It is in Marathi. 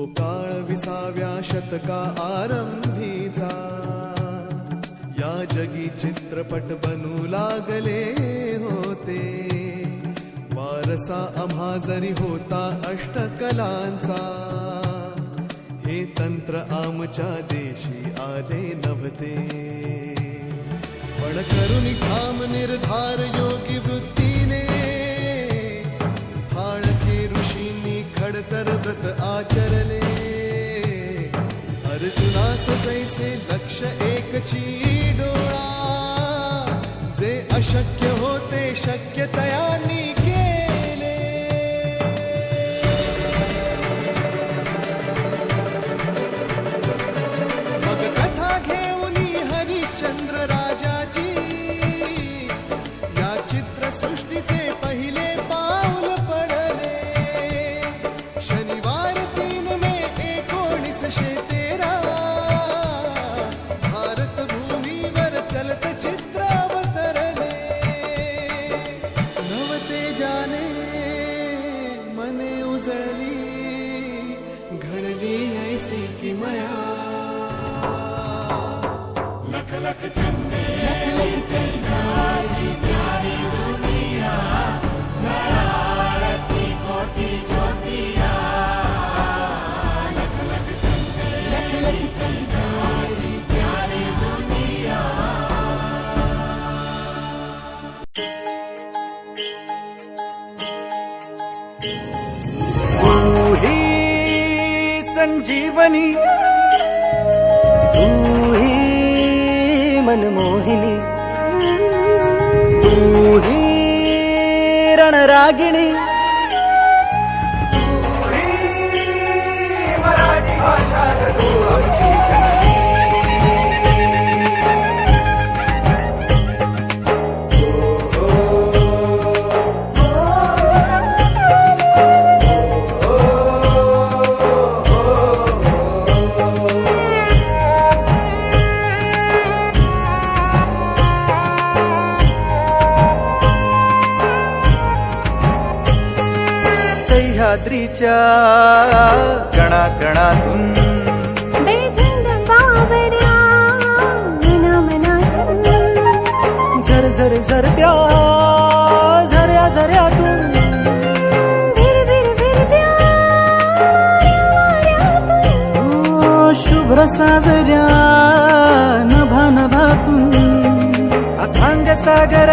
एकोणिसाव्या शतका आरंभीचा. या जगी चित्रपट बनू लागले होते. वारसा आम्हा जरी होता अष्टकलांचा. हे तंत्र आमच्या देशी आले नव्हते. पण करुणी ठाम निर्धार अर्जुनास जैसे लक्ष एकची डोळा जे अशक्य होते शक्य तया उजळली घडली ऐसी किमया लख लख चंदे. संजीवनी तू ही मनमोहिनी तू ही रणरागिणी सह्याद्रीच्या कणाकणातून. बेधुंद झर झर झरत्या झऱ्या झऱ्यातून. भिर शुभ्र साजऱ्या नभा नभातून. अथांग सागर